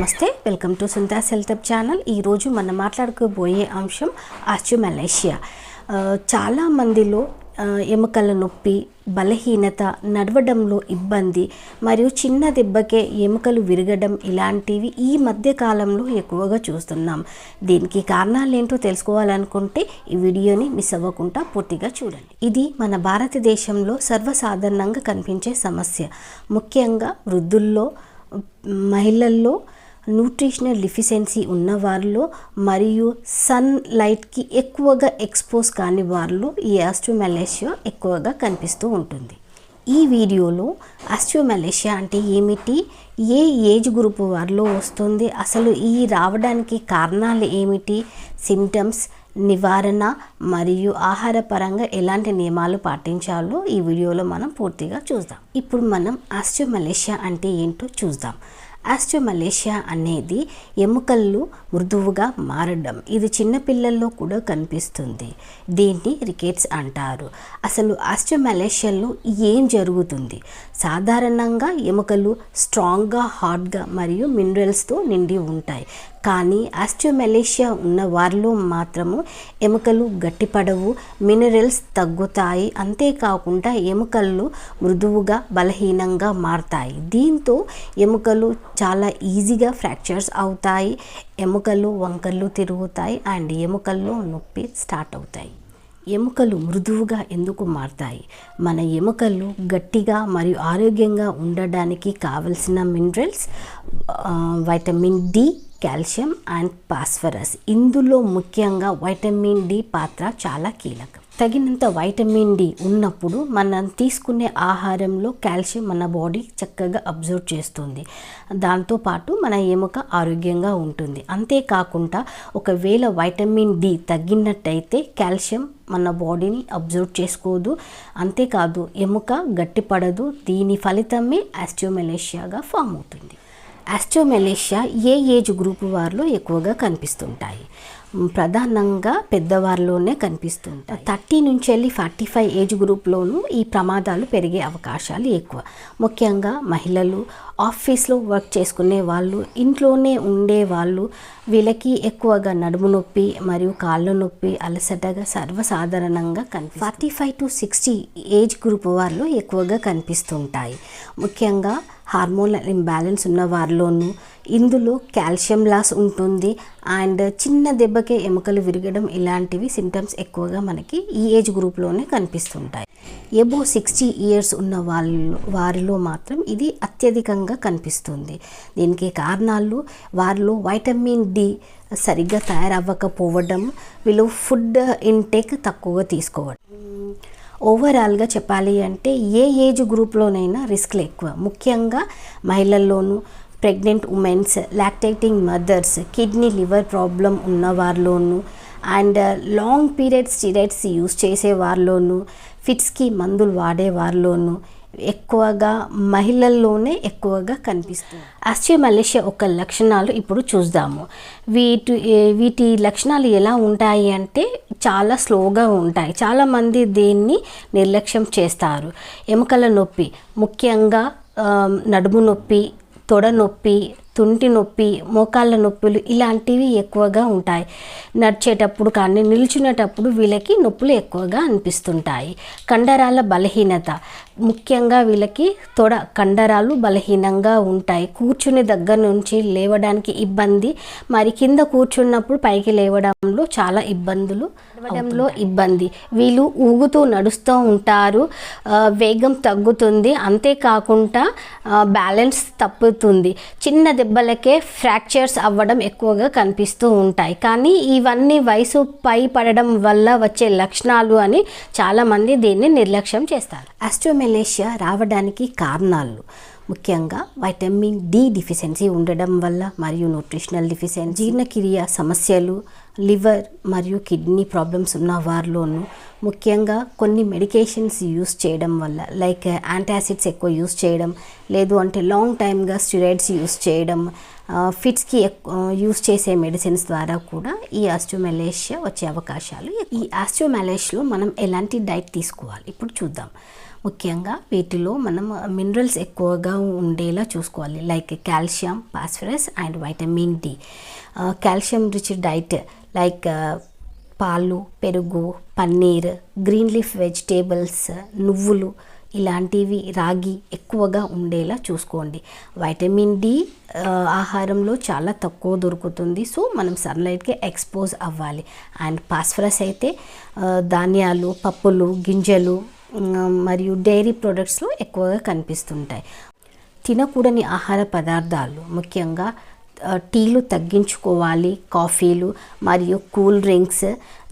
నమస్తే welcome to Sundas health up channel ఈరోజు మనం మాట్లాడుకోబోయే అంశం ఆస్ట్రోమలేషియా చాలా మందిలో ఎముకల నొప్పి బలహీనత నడవడంలో ఇబ్బంది మరియు చిన్న దెబ్బకే ఎముకలు విరగడం ఇలాంటివి ఈ మధ్య కాలంలో ఎక్కువగా చూస్తున్నాం. దీనికి కారణాలు ఏంటో తెలుసుకోవాలనుకుంటే ఈ వీడియోని మిస్ అవ్వకుండా పూర్తిగా చూడండి. ఇది మన భారతదేశంలో సర్వసాధారణంగా కనిపించే సమస్య. ముఖ్యంగా వృద్ధుల్లో మహిళల్లో న్యూట్రిషనల్ డిఫిషియన్సీ ఉన్న వారిలో మరియు సన్ లైట్కి ఎక్కువగా ఎక్స్పోజ్ కాని వారిలో ఈ ఆస్ట్రోమలేషియా ఎక్కువగా కనిపిస్తూ ఉంటుంది. ఈ వీడియోలో ఆస్ట్రోమలేషియా అంటే ఏమిటి? ఏ ఏజ్ గ్రూప్ వారిలో వస్తుంది? అసలు ఈ రావడానికి కారణాలు ఏమిటి? సిమ్టమ్స్ నివారణ మరియు ఆహారపరంగా ఎలాంటి నియమాలు పాటించాలో ఈ వీడియోలో మనం పూర్తిగా చూద్దాం. ఇప్పుడు మనం ఆస్ట్రోమలేషియా అంటే ఏంటో చూద్దాం. ఆస్ట్రోమలేషియా అనేది ఎముకలు మృదువుగా మారడం. ఇది చిన్నపిల్లల్లో కూడా కనిపిస్తుంది. దీన్ని రికెట్స్ అంటారు. అసలు ఆస్ట్రోమలేషియాలో ఏం జరుగుతుంది? సాధారణంగా ఎముకలు స్ట్రాంగ్గా హార్డ్గా మరియు మినరల్స్తో నిండి ఉంటాయి. కానీ ఆస్ట్రోమలేషియా ఉన్న వారిలో మాత్రము ఎముకలు గట్టిపడవు మినరల్స్ తగ్గుతాయి. అంతేకాకుండా ఎముకలు మృదువుగా బలహీనంగా మారతాయి. దీంతో ఎముకలు చాలా ఈజీగా ఫ్రాక్చర్స్ అవుతాయి ఎముకలు వంకర్లు తిరుగుతాయి అండ్ ఎముకల్లో నొప్పి స్టార్ట్ అవుతాయి. ఎముకలు మృదువుగా ఎందుకు మారతాయి? మన ఎముకలు గట్టిగా మరియు ఆరోగ్యంగా ఉండడానికి కావలసిన minerals vitamin D calcium and phosphorus ఇందులో ముఖ్యంగా వైటమిన్ డి పాత్ర చాలా కీలకం. తగినంత వైటమిన్ డి ఉన్నప్పుడు మనం తీసుకునే ఆహారంలో కాల్షియం మన బాడీ చక్కగా అబ్జర్వ్ చేస్తుంది. దాంతోపాటు మన ఎముక ఆరోగ్యంగా ఉంటుంది. అంతేకాకుండా ఒకవేళ వైటమిన్ డి తగ్గినట్టయితే కాల్షియం మన బాడీని అబ్జర్వ్ చేసుకోదు. అంతేకాదు ఎముక గట్టిపడదు. దీని ఫలితమే ఆస్ట్రోమెలేషియాగా ఫామ్ అవుతుంది. ఆస్ట్రోమెలేషియా ఏ ఏజ్ గ్రూప్ వారిలో ఎక్కువగా కనిపిస్తుంటాయి? ప్రధానంగా పెద్దవారిలోనే కనిపిస్తుంటాయి. థర్టీ నుంచి వెళ్ళి ఫార్టీ ఫైవ్ ఏజ్ గ్రూప్లోనూ ఈ ప్రమాదాలు పెరిగే అవకాశాలు ఎక్కువ. ముఖ్యంగా మహిళలు ఆఫీస్లో వర్క్ చేసుకునే వాళ్ళు ఇంట్లోనే ఉండే వాళ్ళు వీళ్ళకి ఎక్కువగా నడుము నొప్పి మరియు కాళ్ళ నొప్పి అలసటగా సర్వసాధారణంగా కనిపి forty five to sixty age group వారిలో ఎక్కువగా కనిపిస్తుంటాయి. ముఖ్యంగా హార్మోనల్ ఇంబ్యాలెన్స్ ఉన్న వారిలోనూ ఇందులో కాల్షియం లాస్ ఉంటుంది. అండ్ చిన్న దెబ్బకే ఎముకలు విరగడం ఇలాంటివి సిమ్టమ్స్ ఎక్కువగా మనకి ఈ ఏజ్ గ్రూప్లోనే కనిపిస్తుంటాయి. ఎబో సిక్స్టీ ఇయర్స్ ఉన్న వాళ్ళు వారిలో మాత్రం ఇది అత్యధికంగా కనిపిస్తుంది. దీనికి కారణాలు వారిలో వైటమిన్ డి సరిగ్గా తయారవ్వకపోవడం వీళ్ళు ఫుడ్ ఇంటేక్ తక్కువగా తీసుకోవడం. ఓవరాల్గా చెప్పాలి అంటే ఏ ఏజ్ గ్రూప్లోనైనా రిస్క్లు ఎక్కువ. ముఖ్యంగా మహిళల్లోనూ pregnant womens lactating mothers kidney liver problem ఉన్న వారిలోనూ and long period steroids use చేసే వారిలోనూ ఫిట్స్కి మందులు వాడే వారిలోనూ ఎక్కువగా మహిళల్లోనే ఎక్కువగా కనిపిస్తుంది ఆస్ట్రోమలేషియా ఒక లక్షణాలు ఇప్పుడు చూద్దాము. వీటి వీటి లక్షణాలు ఎలా ఉంటాయి అంటే చాలా స్లోగా ఉంటాయి. చాలామంది దీన్ని నిర్లక్ష్యం చేస్తారు. ఎముకల నొప్పి ముఖ్యంగా నడుము నొప్పి తొడ నొప్పి తుంటి నొప్పి మోకాళ్ళ నొప్పులు ఇలాంటివి ఎక్కువగా ఉంటాయి. నడిచేటప్పుడు కానీ నిల్చునేటప్పుడు వీళ్ళకి నొప్పులు ఎక్కువగా అనిపిస్తుంటాయి. కండరాల బలహీనత. ముఖ్యంగా వీళ్ళకి తొడ కండరాలు బలహీనంగా ఉంటాయి. కూర్చునే దగ్గర నుంచి లేవడానికి ఇబ్బంది మరి కింద కూర్చున్నప్పుడు పైకి లేవడంలో చాలా ఇబ్బందులు నడవడంలో ఇబ్బంది. వీళ్ళు ఊగుతూ నడుస్తూ ఉంటారు. వేగం తగ్గుతుంది. అంతేకాకుండా బ్యాలెన్స్ తప్పుతుంది. చిన్న దెబ్బలకే ఫ్రాక్చర్స్ అవ్వడం ఎక్కువగా కనిపిస్తూ ఉంటాయి. కానీ ఇవన్నీ వయసు పై పడడం వల్ల వచ్చే లక్షణాలు అని చాలామంది దీన్ని నిర్లక్ష్యం చేస్తారు. ఆస్ట్రోమెలేషియా రావడానికి కారణాలు ముఖ్యంగా వైటమిన్ డి డిఫిషియన్సీ ఉండడం వల్ల మరియు న్యూట్రిషనల్ డిఫిషియన్సీ జీర్ణక్రియ సమస్యలు లివర్ మరియు కిడ్నీ ప్రాబ్లమ్స్ ఉన్న వారిలోనూ ముఖ్యంగా కొన్ని మెడికేషన్స్ యూస్ చేయడం వల్ల లైక్ యాంటాసిడ్స్ ఎక్కువ యూస్ చేయడం లేదు అంటే లాంగ్ టైమ్గా స్టిరాయిడ్స్ యూస్ చేయడం ఫిట్స్కి యూస్ చేసే మెడిసిన్స్ ద్వారా కూడా ఈ ఆస్ట్రోమెలేషియా వచ్చే అవకాశాలు ఈ ఆస్ట్రోమెలేషియాలో మనం ఎలాంటి డైట్ తీసుకోవాలి? ఇప్పుడు చూద్దాం. ముఖ్యంగా వీటిలో మనం మినరల్స్ ఎక్కువగా ఉండేలా చూసుకోవాలి. Like calcium phosphorus and vitamin D calcium rich diet like పాలు పెరుగు పన్నీర్ గ్రీన్ లీఫ్ వెజిటేబుల్స్ నువ్వులు ఇలాంటివి రాగి ఎక్కువగా ఉండేలా చూసుకోండి. వైటమిన్ డి ఆహారంలో చాలా తక్కువ దొరుకుతుంది. సో మనం సన్లైట్కి ఎక్స్పోజ్ అవ్వాలి. అండ్ ఫాస్ఫరస్ అయితే ధాన్యాలు పప్పులు గింజలు మరియు డైరీ ప్రొడక్ట్స్లో ఎక్కువగా కనిపిస్తుంటాయి. తినకూడని ఆహార పదార్థాలు ముఖ్యంగా టీలు తగ్గించుకోవాలి కాఫీలు మరియు cool drinks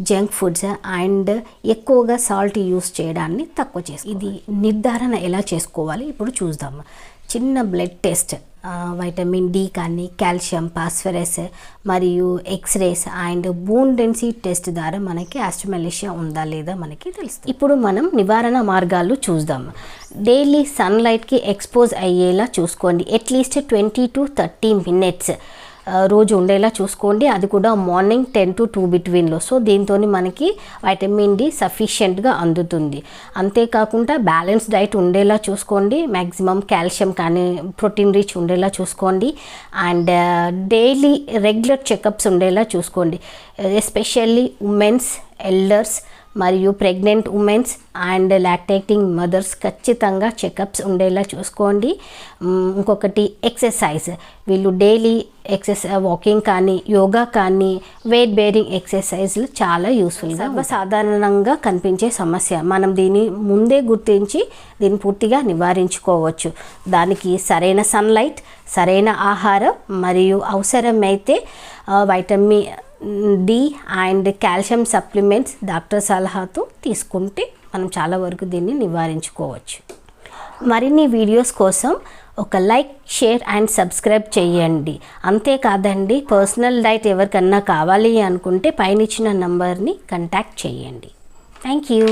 junk foods and ఎక్కువగా సాల్ట్ యూస్ చేయడాన్ని తక్కువ చేసి ఇది నిర్ధారణ ఎలా చేసుకోవాలి? ఇప్పుడు చూద్దాం చిన్న బ్లడ్ టెస్ట్. వైటమిన్ డి కానీ కాల్షియం ఫాస్ఫరస్ మరియు X-rays and bone density test ద్వారా మనకి ఆస్ట్రమలేషియా ఉందా లేదా మనకి తెలుస్తుంది. ఇప్పుడు మనం నివారణ మార్గాలు చూద్దాం. డైలీ సన్లైట్కి ఎక్స్పోజ్ అయ్యేలా చూసుకోండి. At least twenty to thirty minutes రోజు ఉండేలా చూసుకోండి. అది కూడా మార్నింగ్ టెన్ టు టూ బిట్వీన్లో. సో దీంతో మనకి వైటమిన్ డి సఫిషియెంట్గా అందుతుంది. అంతేకాకుండా బ్యాలెన్స్ డైట్ ఉండేలా చూసుకోండి. మ్యాక్సిమం కాల్షియం కానీ ప్రోటీన్ రిచ్ ఉండేలా చూసుకోండి. అండ్ డైలీ రెగ్యులర్ చెకప్స్ ఉండేలా చూసుకోండి. ఎస్పెషల్లీ ఉమెన్స్ ఎల్డర్స్ మరియు pregnant womens and lactating mothers ఖచ్చితంగా చెకప్స్ ఉండేలా చూసుకోండి. ఇంకొకటి ఎక్సర్సైజ్ వీళ్ళు డైలీ ఎక్సర్సైజ్ వాకింగ్ కానీ యోగా కానీ వెయిట్ బేరింగ్ ఎక్సర్సైజ్లు చాలా యూస్ఫుల్గా సాధారణంగా కనిపించే సమస్య. మనం దీన్ని ముందే గుర్తించి దీన్ని పూర్తిగా నివారించుకోవచ్చు. దానికి సరైన సన్లైట్ సరైన ఆహారం మరియు అవసరమైతే vitamin D and calcium supplements doctor సలహాతో తీసుకుంటే మనం చాలా వరకు దీన్ని నివారించుకోవచ్చు. మరిన్ని వీడియోస్ కోసం ఒక లైక్ షేర్ అండ్ సబ్స్క్రైబ్ చేయండి. అంతేకాదండి పర్సనల్ డైట్ ఎవరికన్నా కావాలి అనుకుంటే పైన ఇచ్చిన నంబర్ని కాంటాక్ట్ చేయండి. Thank you.